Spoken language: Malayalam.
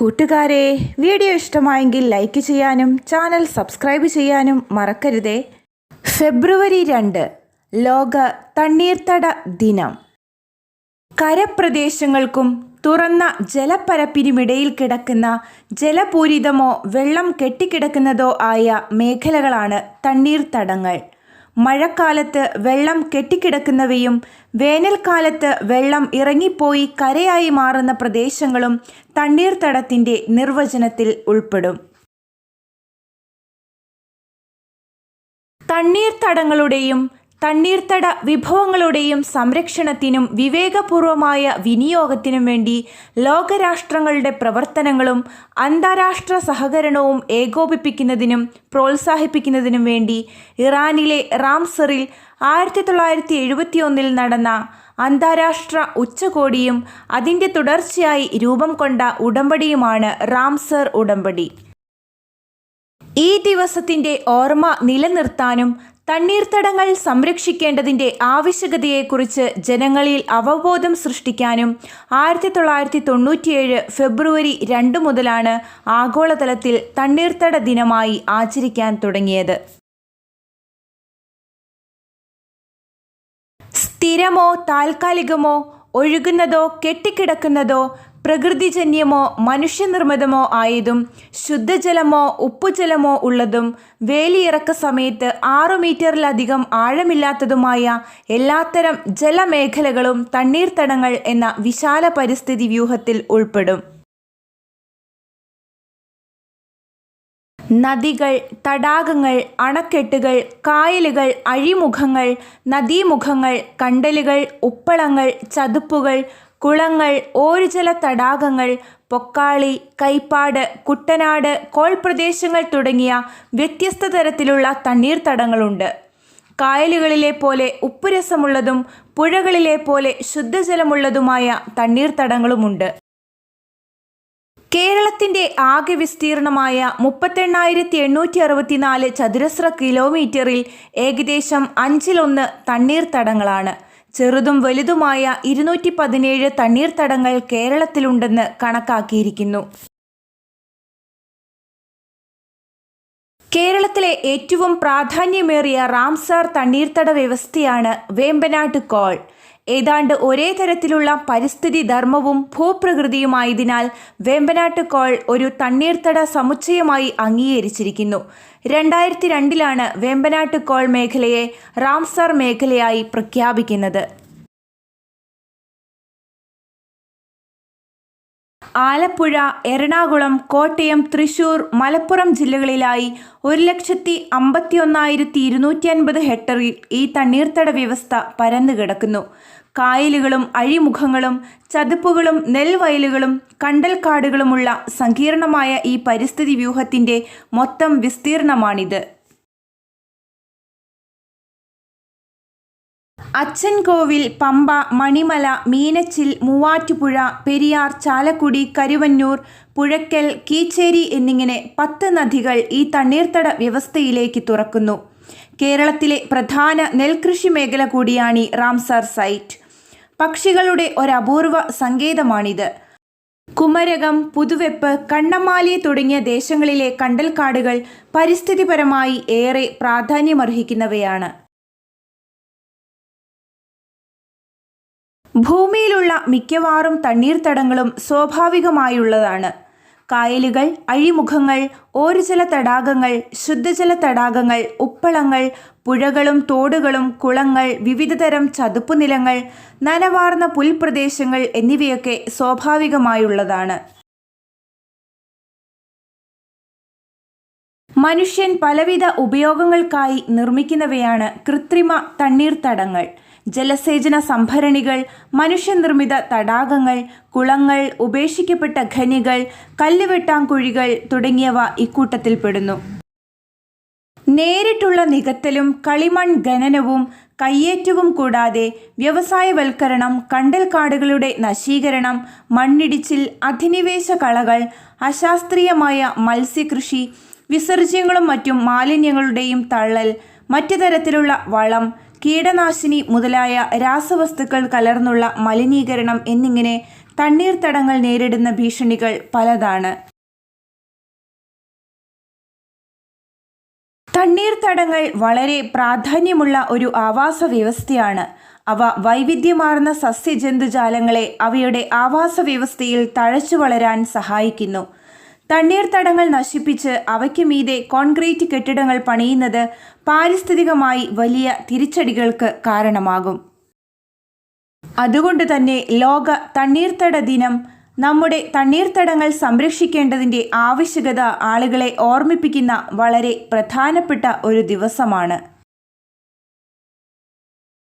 കൂട്ടുകാരെ വീഡിയോ ഇഷ്ടമായെങ്കിൽ ലൈക്ക് ചെയ്യാനും ചാനൽ സബ്സ്ക്രൈബ് ചെയ്യാനും മറക്കരുതേ. ഫെബ്രുവരി രണ്ട് ലോക തണ്ണീർത്തട ദിനം. കരപ്രദേശങ്ങൾക്കും തുറന്ന ജലപ്പരപ്പിനുമിടയിൽ കിടക്കുന്ന ജലപൂരിതമോ വെള്ളം കെട്ടിക്കിടക്കുന്നതോ ആയ മേഖലകളാണ് തണ്ണീർത്തടങ്ങൾ. മഴക്കാലത്ത് വെള്ളം കെട്ടിക്കിടക്കുന്നവയും വേനൽക്കാലത്ത് വെള്ളം ഇറങ്ങിപ്പോയി കരയായി മാറുന്ന പ്രദേശങ്ങളും തണ്ണീർത്തടത്തിന്റെ നിർവചനത്തിൽ ഉൾപ്പെടും. തണ്ണീർത്തടങ്ങളുടെയും തണ്ണീർത്തട വിഭവങ്ങളുടെയും സംരക്ഷണത്തിനും വിവേകപൂർവമായ വിനിയോഗത്തിനും വേണ്ടി ലോകരാഷ്ട്രങ്ങളുടെ പ്രവർത്തനങ്ങളും അന്താരാഷ്ട്ര സഹകരണവും ഏകോപിപ്പിക്കുന്നതിനും പ്രോത്സാഹിപ്പിക്കുന്നതിനും വേണ്ടി ഇറാനിലെ റാംസറിൽ ആയിരത്തി തൊള്ളായിരത്തി എഴുപത്തിയൊന്നിൽ നടന്ന അന്താരാഷ്ട്ര ഉച്ചകോടിയും അതിന്റെ തുടർച്ചയായി രൂപം കൊണ്ട ഉടമ്പടിയുമാണ് റാംസർ ഉടമ്പടി. ഈ ദിവസത്തിന്റെ ഓർമ്മ നിലനിർത്താനും തണ്ണീർത്തടങ്ങൾ സംരക്ഷിക്കേണ്ടതിന്റെ ആവശ്യകതയെക്കുറിച്ച് ജനങ്ങളിൽ അവബോധം സൃഷ്ടിക്കാനും ആയിരത്തി തൊള്ളായിരത്തി തൊണ്ണൂറ്റിയേഴ് ഫെബ്രുവരി രണ്ട് മുതലാണ് ആഗോളതലത്തിൽ തണ്ണീർത്തട ദിനമായി ആചരിക്കാൻ തുടങ്ങിയത്. സ്ഥിരമോ താൽക്കാലികമോ ഒഴുകുന്നതോ കെട്ടിക്കിടക്കുന്നതോ പ്രകൃതിജന്യമോ മനുഷ്യനിർമ്മിതമോ ആയതും ശുദ്ധജലമോ ഉപ്പുജലമോ ഉള്ളതും വേലിയിറക്ക സമയത്ത് ആറു മീറ്ററിലധികം ആഴമില്ലാത്തതുമായ എല്ലാത്തരം ജലമേഖലകളും തണ്ണീർത്തടങ്ങൾ എന്ന വിശാല പരിസ്ഥിതി വ്യൂഹത്തിൽ ഉൾപ്പെടും. നദികൾ തടാകങ്ങൾ അണക്കെട്ടുകൾ കായലുകൾ അഴിമുഖങ്ങൾ നദീമുഖങ്ങൾ കണ്ടലുകൾ ഉപ്പളങ്ങൾ ചതുപ്പുകൾ കുളങ്ങൾ ഓരുജല തടാകങ്ങൾ പൊക്കാളി കൈപ്പാട് കുട്ടനാട് കോൾ പ്രദേശങ്ങൾ തുടങ്ങിയ വ്യത്യസ്ത തരത്തിലുള്ള തണ്ണീർത്തടങ്ങളുണ്ട്. കായലുകളിലെ പോലെ ഉപ്പുരസമുള്ളതും പുഴകളിലെ പോലെ ശുദ്ധജലമുള്ളതുമായ തണ്ണീർത്തടങ്ങളുമുണ്ട്. കേരളത്തിന്റെ ആകെ വിസ്തീർണമായ മുപ്പത്തെണ്ണായിരത്തി എണ്ണൂറ്റി അറുപത്തിനാല് ചതുരശ്ര കിലോമീറ്ററിൽ ഏകദേശം അഞ്ചിലൊന്ന് തണ്ണീർത്തടങ്ങളാണ്. ചെറുതും വലുതുമായ ഇരുന്നൂറ്റി പതിനേഴ് തണ്ണീർത്തടങ്ങൾ കേരളത്തിലുണ്ടെന്ന് കണക്കാക്കിയിരിക്കുന്നു. കേരളത്തിലെ ഏറ്റവും പ്രാധാന്യമേറിയ റാംസാർ തണ്ണീർത്തട വ്യവസ്ഥയാണ് വേമ്പനാട്ട് കോൾ. ഏതാണ്ട് ഒരേ തരത്തിലുള്ള പരിസ്ഥിതി ധർമ്മവും ഭൂപ്രകൃതിയുമായതിനാൽ വേമ്പനാട്ട് കോൾ ഒരു തണ്ണീർത്തട സമുച്ചയമായി അംഗീകരിച്ചിരിക്കുന്നു. രണ്ടായിരത്തി രണ്ടിലാണ് വേമ്പനാട്ട് കോൾ മേഖലയെ റാംസാർ മേഖലയായി പ്രഖ്യാപിക്കുന്നത്. ആലപ്പുഴ എറണാകുളം കോട്ടയം തൃശൂർ മലപ്പുറം ജില്ലകളിലായി ഒരു ലക്ഷത്തി അമ്പത്തി ഒന്നായിരത്തി ഇരുന്നൂറ്റി അൻപത് ഹെക്ടറിൽ ഈ തണ്ണീർത്തട വ്യവസ്ഥ പരന്നു കിടക്കുന്നു. കായലുകളും അഴിമുഖങ്ങളും ചതുപ്പുകളും നെൽവയലുകളും കണ്ടൽക്കാടുകളുമുള്ള സങ്കീർണമായ ഈ പരിസ്ഥിതി വ്യൂഹത്തിന്റെ മൊത്തം വിസ്തീർണമാണിത്. അച്ചൻകോവിൽ പമ്പ മണിമല മീനച്ചിൽ മൂവാറ്റുപുഴ പെരിയാർ ചാലക്കുടി കരുവന്നൂർ പുഴക്കൽ കീച്ചേരി എന്നിങ്ങനെ പത്ത് നദികൾ ഈ തണ്ണീർത്തട വ്യവസ്ഥയിലേക്ക് തുറക്കുന്നു. കേരളത്തിലെ പ്രധാന നെൽകൃഷി മേഖല കൂടിയാണ് റാംസാർ സൈറ്റ്. പക്ഷികളുടെ ഒരപൂർവ സങ്കേതമാണിത്. കുമരകം പുതുവെപ്പ് കണ്ണമാലി തുടങ്ങിയ ദേശങ്ങളിലെ കണ്ടൽക്കാടുകൾ പരിസ്ഥിതിപരമായി ഏറെ പ്രാധാന്യമർഹിക്കുന്നവയാണ്. ഭൂമിയിലുള്ള മിക്കവാറും തണ്ണീർത്തടങ്ങളും സ്വാഭാവികമായുള്ളതാണ്. കായലുകൾ അഴിമുഖങ്ങൾ ഓരുജല തടാകങ്ങൾ ശുദ്ധജല തടാകങ്ങൾ ഉപ്പളങ്ങൾ പുഴകളും തോടുകളും കുളങ്ങൾ വിവിധതരം ചതുപ്പുനിലങ്ങൾ നനവാർന്ന പുൽപ്രദേശങ്ങൾ എന്നിവയൊക്കെ സ്വാഭാവികമായുള്ളതാണ്. മനുഷ്യൻ പലവിധ ഉപയോഗങ്ങൾക്കായി നിർമ്മിക്കുന്നവയാണ് കൃത്രിമ തണ്ണീർത്തടങ്ങൾ. ജലസേചന സംഭരണികൾ മനുഷ്യനിർമ്മിത തടാകങ്ങൾ കുളങ്ങൾ ഉപേക്ഷിക്കപ്പെട്ട ഖനികൾ കല്ലുവെട്ടാങ്കുഴികൾ തുടങ്ങിയവ ഇക്കൂട്ടത്തിൽപ്പെടുന്നു. നേരിട്ടുള്ള നികത്തലും കളിമൺ ഖനനവും കയ്യേറ്റവും കൂടാതെ വ്യവസായവൽക്കരണം കണ്ടൽക്കാടുകളുടെ നശീകരണം മണ്ണിടിച്ചിൽ അധിനിവേശ കളകൾ അശാസ്ത്രീയമായ മത്സ്യകൃഷി വിസർജ്യങ്ങളും മറ്റും മാലിന്യങ്ങളുടെയും തള്ളൽ മറ്റു തരത്തിലുള്ള വളം കീടനാശിനി മുതലായ രാസവസ്തുക്കൾ കലർന്നുള്ള മലിനീകരണം എന്നിങ്ങനെ തണ്ണീർത്തടങ്ങൾ നേരിടുന്ന ഭീഷണികൾ പലതാണ്. തണ്ണീർത്തടങ്ങൾ വളരെ പ്രാധാന്യമുള്ള ഒരു ആവാസ വ്യവസ്ഥയാണ്. അവ വൈവിധ്യമാർന്ന സസ്യജന്തുജാലങ്ങളെ അവയുടെ ആവാസ വ്യവസ്ഥയിൽ തഴച്ചു വളരാൻ സഹായിക്കുന്നു. തണ്ണീർത്തടങ്ങൾ നശിപ്പിച്ച് അവയ്ക്ക് മീതെ കോൺക്രീറ്റ് കെട്ടിടങ്ങൾ പണിയുന്നത് പാരിസ്ഥിതികമായി വലിയ തിരിച്ചടികൾക്ക് കാരണമാകും. അതുകൊണ്ട് തന്നെ ലോക തണ്ണീർത്തട ദിനം നമ്മുടെ തണ്ണീർത്തടങ്ങൾ സംരക്ഷിക്കേണ്ടതിന്റെ ആവശ്യകത ആളുകളെ ഓർമ്മിപ്പിക്കുന്ന വളരെ പ്രധാനപ്പെട്ട ഒരു ദിവസമാണ്.